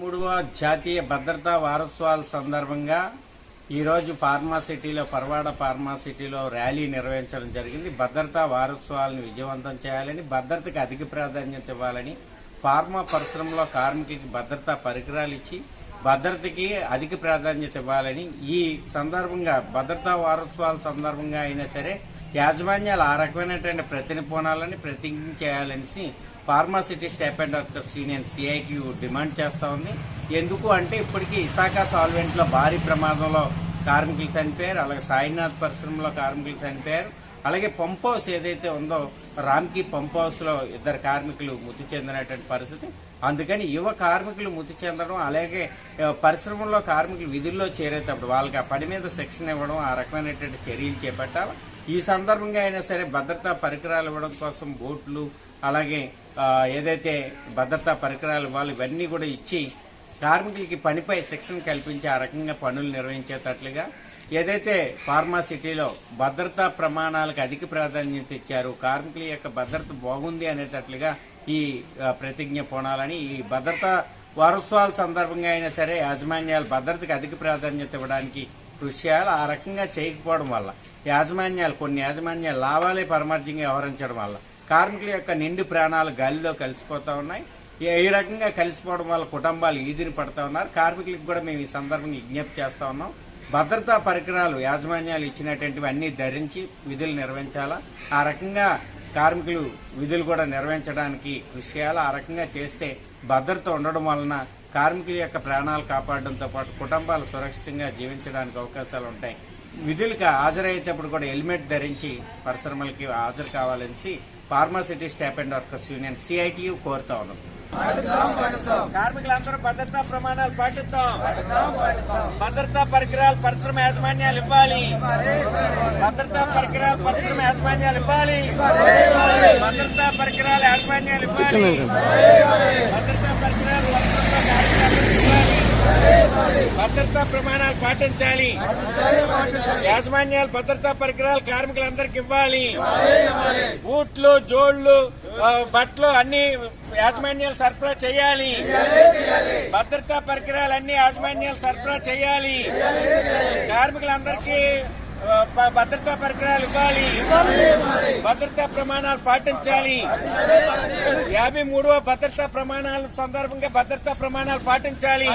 మూడవ జాతీయ భద్రతా వారోత్సవాల సందర్భంగా ఈరోజు ఫార్మా సిటీలో పర్వాడ ఫార్మా సిటీలో ర్యాలీ నిర్వహించడం జరిగింది. భద్రతా వారోత్సవాలను విజయవంతం చేయాలని భద్రతకు అధిక ప్రాధాన్యత ఇవ్వాలని ఫార్మా పరిశ్రమలో కార్మికులకి భద్రతా పరికరాలు ఇచ్చి భద్రతకి అధిక ప్రాధాన్యత ఇవ్వాలని ఈ సందర్భంగా భద్రతా వారోత్సవాల సందర్భంగా అయినా సరే యాజమాన్యాలు ఆ రకమైనటువంటి ప్రతినిపోనాలని ప్రతిజ్ఞ చేయాలనేసి pharma city staff and doctors union CIQ demand చేస్తూ ఉంది. ఎందుకు అంటే ఇప్పటికీ ఇసాక సాల్వెంట్లో భారీ ప్రమాదంలో కార్మికులు చనిపోయారు అలాగే సాయినాథ్ పరిశ్రమలో కార్మికులు చనిపోయారు. అలాగే పంప్ హౌస్ ఏదైతే ఉందో రామ్కి పంప్ హౌస్లో ఇద్దరు కార్మికులు మృతి చెందినటువంటి పరిస్థితి. అందుకని యువ కార్మికులు మృతి చెందడం అలాగే ఆ, పరిశ్రమల్లో కార్మికులు విధుల్లో చేరేటప్పుడు వాళ్ళకి ఆ పని మీద శిక్షణ ఇవ్వడం ఆ రకమైనటువంటి చర్యలు చేపట్టాలి? ఈ సందర్భంగా అయినా సరే భద్రతా పరికరాలు ఇవ్వడం కోసం బోట్లు అలాగే ఏదైతే భద్రతా పరికరాలు ఇవ్వాలి ఇవన్నీ కూడా ఇచ్చి కార్మికులకి పనిపై శిక్షణ కల్పించి ఆ రకంగా పనులు నిర్వహించేటట్లుగా ఏదైతే ఫార్మా సిటీలో భద్రతా ప్రమాణాలకు అధిక ప్రాధాన్యత ఇచ్చారు కార్మికుల యొక్క భద్రత బాగుంది అనేటట్లుగా ఈ ప్రతిజ్ఞ పోనాలని ఈ భద్రతా వారోత్సవాల సందర్భంగా అయినా సరే యాజమాన్యాలు భద్రతకు అధిక ప్రాధాన్యత ఇవ్వడానికి కృషి చేయాలి. ఆ రకంగా చేయకపోవడం వల్ల యాజమాన్యాలు కొన్ని యాజమాన్యాలు లాభాలే పరమార్జంగా వ్యవహరించడం వల్ల కార్మికుల యొక్క నిండు ప్రాణాలు గాలిలో కలిసిపోతూ ఉన్నాయి. ఈ- రకంగా కలిసిపోవడం వల్ల కుటుంబాలు ఈదిని పడతా ఉన్నారు. కార్మికులకు కూడా మేము ఈ సందర్భంగా విజ్ఞప్తి చేస్తా ఉన్నాం. భద్రతా పరికరాలు యాజమాన్యాలు ఇచ్చినటువంటివి అన్ని ధరించి విధులు నిర్వహించాలా? ఆ రకంగా కార్మికులు విధులు కూడా నిర్వహించడానికి కృషి చేయాలి? ఆ రకంగా చేస్తే భద్రత ఉండడం వలన కార్మికుల యొక్క ప్రాణాలు కాపాడడంతో పాటు కుటుంబాలు సురక్షితంగా జీవించడానికి అవకాశాలు ఉంటాయి. విధులకు హాజరయ్యేటప్పుడు కూడా హెల్మెట్ ధరించి పరిశ్రమలకి హాజరు కావాలని pharma city staff and workers union CITU కోరుతా ఉన్నాం. కార్మికులందరూ భద్రతా ప్రమాణాలు పాటిస్తాం. భద్రతా పరికరాలు పరిశ్రమ యాజమాన్యాలు ఇవ్వాలి. భద్రతా పరికరాలు పరిశ్రమ యాజమాన్యాలు ఇవ్వాలి. భద్రతా పరికరాలు యాజమాన్యాలు ఇవ్వాలి. భద్రతా పరికరాలు భద్రతా ప్రమాణాలు పాటించాలి. యాజమాన్యాలు భద్రతా పరికరాలు కార్మికులందరికి ఇవ్వాలి. బూట్లు జోళ్ళు బట్టలు అన్ని యాజమాన్యాలు సరఫరా చేయాలి. భద్రతా పరికరాలు అన్ని యాజమాన్యాలు సరఫరా చేయాలి. కార్మికులందరికీ భద్రతా పరికరాలు ఇవ్వాలి. భద్రతా ప్రమాణాలు పాటించాలి. యాభై మూడవ భద్రతా ప్రమాణాల సందర్భంగా భద్రతా ప్రమాణాలు పాటించాలి.